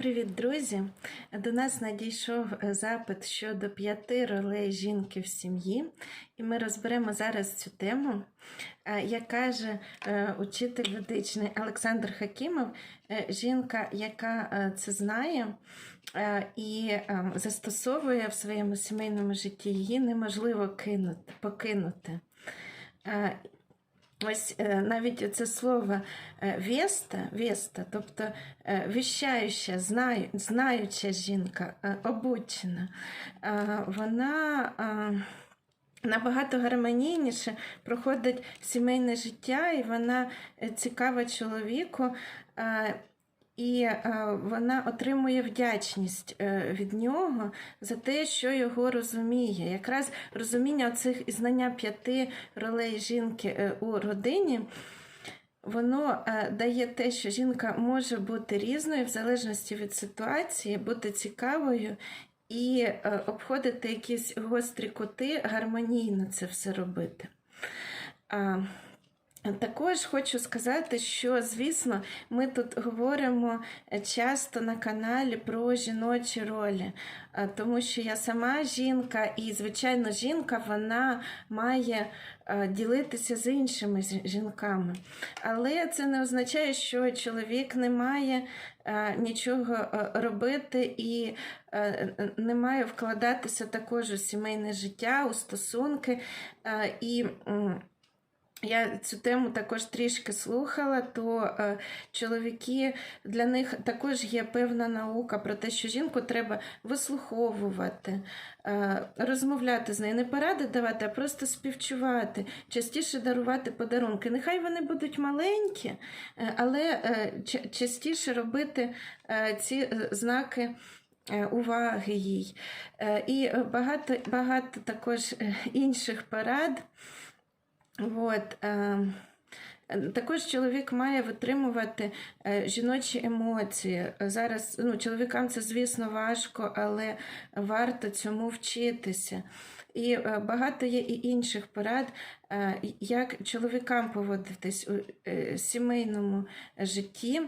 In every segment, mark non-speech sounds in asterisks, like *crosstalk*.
Привіт, друзі! До нас надійшов е, запит щодо п'яти ролей жінки в сім'ї, і ми розберемо зараз цю тему. Е, Як каже е, учитель ведичний Олександр Хакімов, жінка, яка це знає і застосовує в своєму сімейному житті, її неможливо кинути, покинути. Ось е, навіть це слово е, веста, веста, тобто е, віщаюча, знаю, знаюча жінка, обучена, вона набагато гармонійніше проходить сімейне життя, і вона цікава чоловіку. І е, вона отримує вдячність е, від нього за те, що його розуміє. Якраз розуміння цих і знання п'яти ролей жінки е, у родині. Воно дає те, що жінка може бути різною в залежності від ситуації, бути цікавою і обходити якісь гострі кути, гармонійно це все робити. Також хочу сказати, що, звісно, ми тут говоримо е, часто на каналі про жіночі ролі, е, тому що я сама жінка, і, звичайно, жінка вона має е, ділитися з іншими жінками. Але це не означає, що чоловік не має нічого робити і не має вкладатися також у сімейне життя, у стосунки. І я цю тему також трішки слухала, то е, чоловіки для них також є певна наука про те, що жінку треба вислуховувати, е, розмовляти з нею, не поради давати, а просто співчувати, частіше дарувати подарунки. Нехай вони будуть маленькі, е, але е, ча- частіше робити е, ці е, знаки. е, Уваги їй. І багато, багато також інших порад. От, е, також чоловік має витримувати е, жіночі емоції. Зараз ну, чоловікам це, звісно, важко, але варто цьому вчитися. І е, багато є і інших порад, е, як чоловікам поводитись у сімейному житті.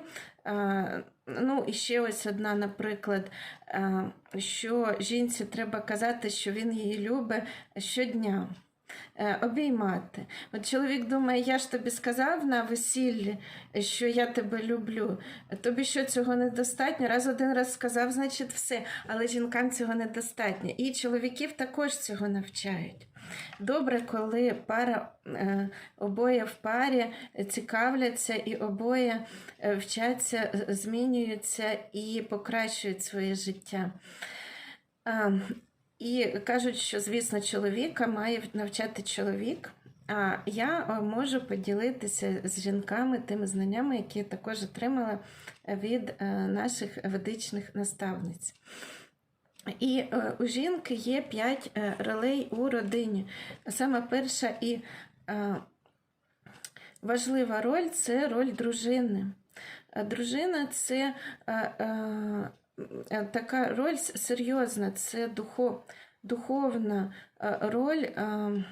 Ну, і ще ось одна, наприклад, що жінці треба казати, що він її любить щодня. Е, Обіймати. От чоловік думає, я ж тобі сказав на весіллі, що я тебе люблю. Тобі що цього недостатньо? Раз один раз сказав, значить все. Але жінкам цього недостатньо. І чоловіків також цього навчають. Добре, коли пара е, обоє в парі цікавляться і обоє е, вчаться, змінюються і покращують своє життя. І кажуть, що, звісно, чоловіка має навчати чоловік. А я е, можу поділитися з жінками тими знаннями, які я також отримала від е, наших ведичних наставниць. І е, у жінки є п'ять е, ролей у родині. Саме перша і е, важлива роль це роль дружини. Е, Дружина це е, е, е, така роль серйозна, це духов, духовна е, роль. е,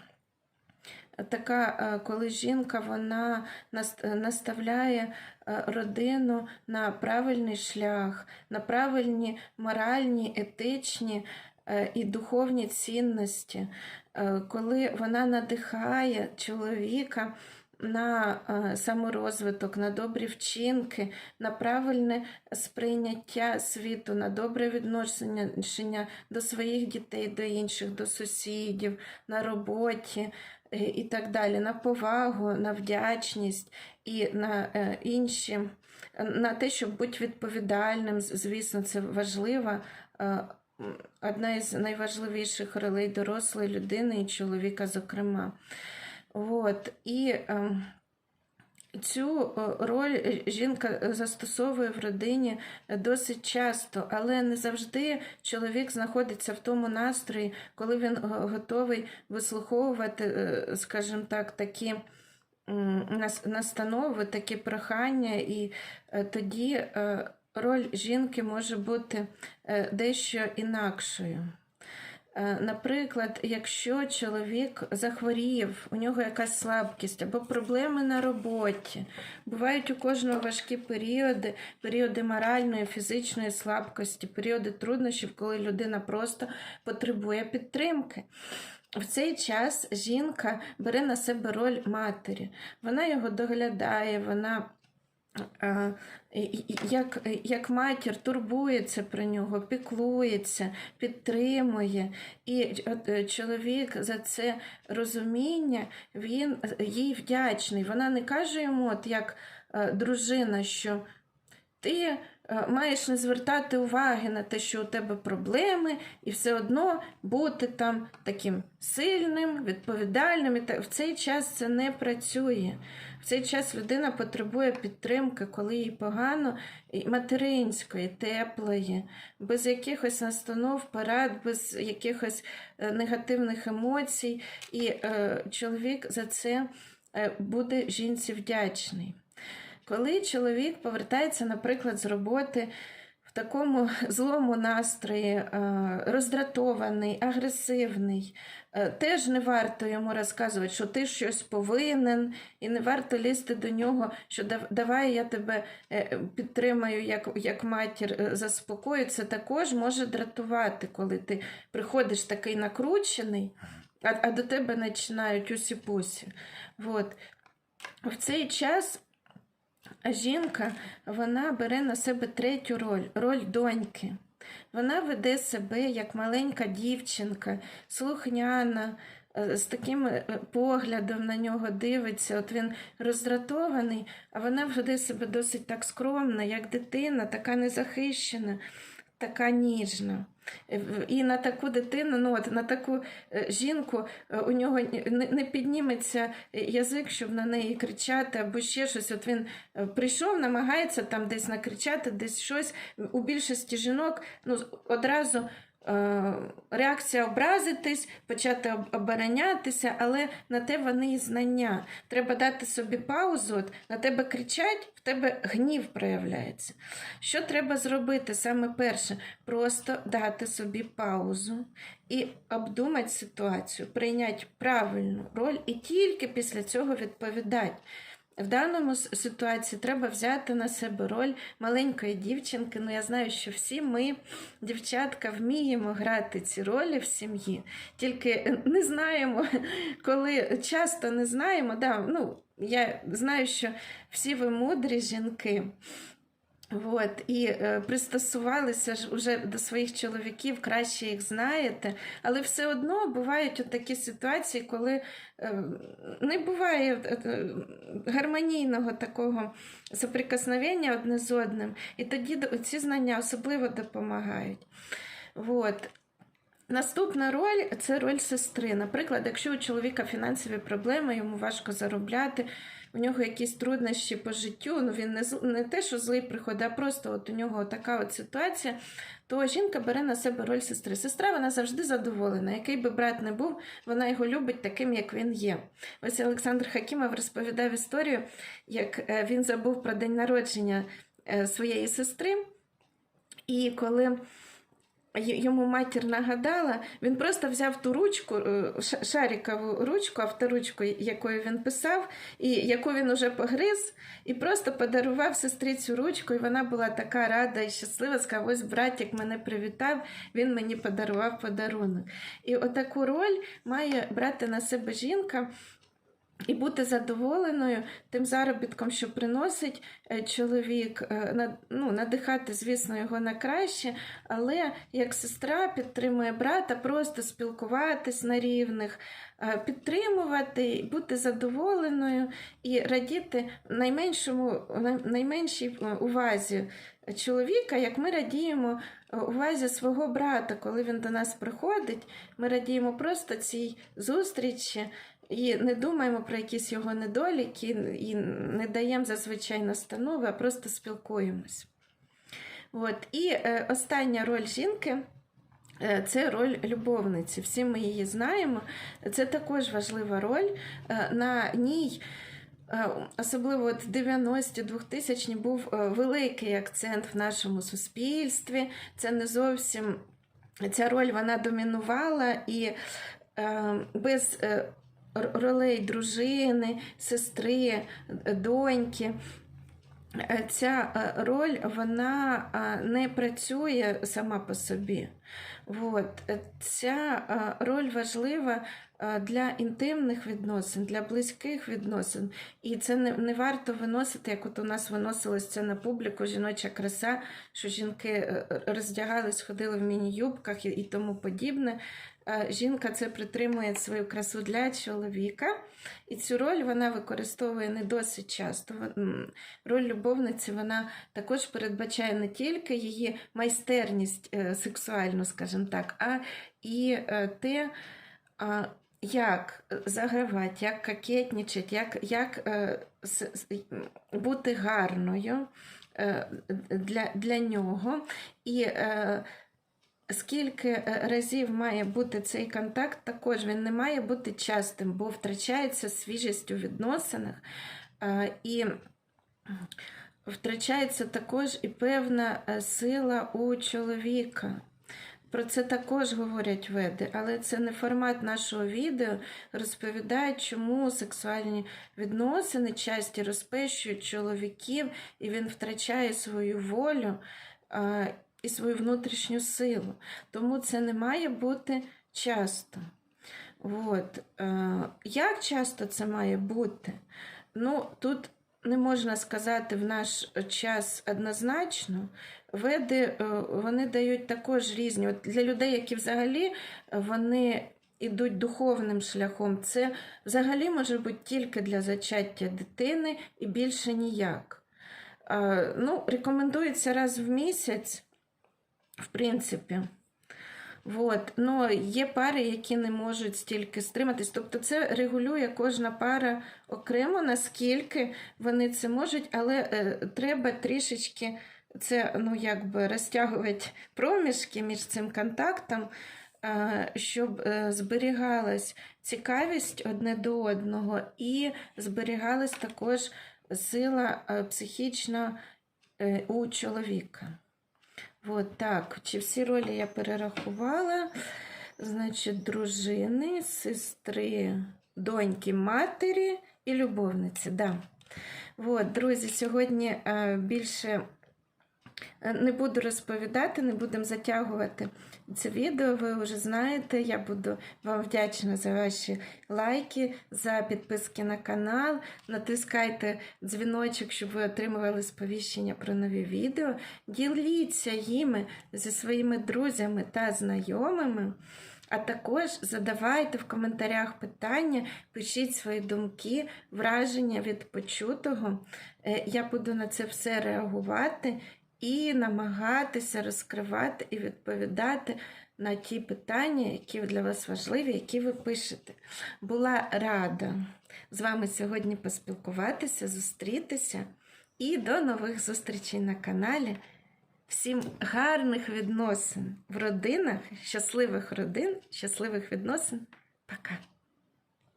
Така, е, коли жінка вона наставляє е, родину на правильний шлях, на правильні моральні, етичні е, і духовні цінності, Е, коли вона надихає чоловіка на е, саморозвиток, на добрі вчинки, на правильне сприйняття світу, на добре відношення до своїх дітей, до інших, до сусідів, на роботі е, і так далі, на повагу, на вдячність і на е, інші, на те, щоб бути відповідальним, звісно, це важливо. Е, Одна із найважливіших ролей дорослої людини і чоловіка, зокрема. От. І е, цю е, роль е, жінка застосовує в родині досить часто, але не завжди чоловік знаходиться в тому настрої, коли він е, готовий вислуховувати, е, скажімо так, такі настанови, такі прохання, і е, тоді е, роль жінки може бути е, дещо інакшою. Е, Наприклад, якщо чоловік захворів, у нього якась слабкість або проблеми на роботі, бувають у кожного важкі періоди, періоди моральної, фізичної слабкості, періоди труднощів, коли людина просто потребує підтримки. В цей час жінка бере на себе роль матері. Вона його доглядає, вона як, як матір турбується про нього, піклується, підтримує. І е, чоловік за це розуміння він їй вдячний. Вона не каже йому, от як е, дружина, що ти е, маєш не звертати уваги на те, що у тебе проблеми, і все одно бути там таким сильним, відповідальним. І В цей час це не працює. В цей час людина потребує підтримки, коли їй погано, материнської, теплої, без якихось настанов, порад, без якихось е, негативних емоцій. І е, чоловік за це е, буде жінці вдячний. Коли чоловік повертається, наприклад, з роботи в такому *laughs* злому настрої, е, роздратований, агресивний, е, теж не варто йому розказувати, що ти щось повинен, і не варто лізти до нього, що давай я тебе е, підтримаю як, як матір, заспокою. Це також може дратувати, коли ти приходиш такий накручений, а, а до тебе починають усі-пусі. Вот. В цей час жінка вона бере на себе третю роль роль доньки. Вона веде себе як маленька дівчинка, слухняна, е, з таким е, поглядом на нього дивиться. От він роздратований, а вона веде себе досить так скромно, як дитина, така незахищена, така ніжна. Е, І на таку дитину, ну от на таку е, жінку е, у нього не, підніметься язик, щоб на неї кричати або ще щось. От він прийшов, намагається там десь накричати, десь щось. У більшості жінок ну, одразу реакція образитись, почати оборонятися, але на те вони і знання. Треба дати собі паузу, на тебе кричать, в тебе гнів проявляється. Що треба зробити саме перше? Просто дати собі паузу і обдумати ситуацію, прийняти правильну роль і тільки після цього відповідати. В даному ситуації треба взяти на себе роль маленької дівчинки. Ну, я знаю, що всі ми, дівчатка, вміємо грати ці ролі в сім'ї, тільки не знаємо, *laughs* коли часто не знаємо. Да, ну, я знаю, що всі ви мудрі жінки. От, і е, пристосувалися ж уже до своїх чоловіків, краще їх знаєте, але все одно бувають от такі ситуації, коли е, не буває е, е, гармонійного такого соприкосновення одне з одним, і тоді ці знання особливо допомагають. От. Наступна роль це роль сестри. Наприклад, якщо у чоловіка фінансові проблеми, йому важко заробляти, у нього якісь труднощі по життю, ну він не, не те, що злий приходить, а просто от у нього така от ситуація, то жінка бере на себе роль сестри. Сестра вона завжди задоволена. Який би брат не був, вона його любить таким, як він є. Ось Олександр Хакімов розповідав історію, як е, він забув про день народження е, своєї сестри, і коли йому матір нагадала, він просто взяв ту ручку, е, ша- шарикову ручку, авторучку, якою він писав, і яку він уже погриз, і просто подарував сестрі цю ручку, і вона була така рада і щаслива, сказав, ось братик мене привітав, він мені подарував подарунок. І отаку роль має брати на себе жінка. І бути задоволеною тим заробітком, що приносить е, чоловік, е, ну, надихати, звісно, його на краще, але як сестра підтримує брата, просто спілкуватись на рівних, е, підтримувати, бути задоволеною і радіти найменшому, найменшій увазі чоловіка, як ми радіємо увазі свого брата, коли він до нас приходить, ми радіємо просто цій зустрічі. І не думаємо про якісь його недоліки, і не даємо зазвичай настанови, а просто спілкуємось. От. І е, остання роль жінки е, це роль любовниці. Всі ми її знаємо. Це також важлива роль. Е, на ній. Особливо от в 90-ті, 2000-ні був великий акцент в нашому суспільстві. Це не зовсім ця роль вона домінувала і без ролей дружини, сестри, е, доньки. е, Ця е, роль вона не працює сама по собі. От. Ця роль важлива для інтимних відносин, для близьких відносин. І це не, не варто виносити, як от у нас виносилось це на публіку жіноча краса, що жінки роздягались, ходили в міні-юбках і, і тому подібне. Е, Жінка це притримує свою красу для чоловіка, і цю роль вона використовує не досить часто. Роль любовниці вона також передбачає не тільки її майстерність е, сексуальну, скажімо так, а і е, те, як загравати, як кокетничати, як, як бути гарною для, для нього. І скільки е, разів має бути цей контакт, також він не має бути частим, бо втрачається свіжість у відносинах. е, І втрачається також і певна е, сила у чоловіка. Про це також говорять веди, але це не формат нашого відео. Розповідають, чому сексуальні відносини часті розпещують чоловіків, і він втрачає свою волю і свою внутрішню силу. Тому це не має бути часто. От. Е, як часто це має бути? Ну, тут не можна сказати в наш час однозначно. Веди е, вони дають також різні. От для людей, які взагалі вони ідуть духовним шляхом, це взагалі може бути тільки для зачаття дитини і більше ніяк. Е, Ну, рекомендується раз в місяць, в принципі. Вот. Ну, є пари, які не можуть стільки стриматись. Тобто це регулює кожна пара окремо, наскільки вони це можуть, але е, треба трішечки це ну, якби розтягувати проміжки між цим контактом, е, щоб е, зберігалась цікавість одне до одного і зберігалась також сила е, психічна е, у чоловіка. От так. Чи всі ролі я перерахувала? Значить, дружини, сестри, доньки, матері і любовниці. Да. От, друзі, сьогодні е, більше не буду розповідати, не будемо затягувати це відео. Ви вже знаєте. Я буду вам вдячна за ваші лайки, за підписки на канал. Натискайте дзвіночок, щоб ви отримували сповіщення про нові відео. Діліться їми зі своїми друзями та знайомими. А також задавайте в коментарях питання, пишіть свої думки, враження від почутого. Е, Я буду на це все реагувати і намагатися розкривати і відповідати на ті питання, які для вас важливі, які ви пишете. Була рада з вами сьогодні поспілкуватися, зустрітися і до нових зустрічей на каналі. Всім гарних відносин в родинах, щасливих родин, щасливих відносин. Пока!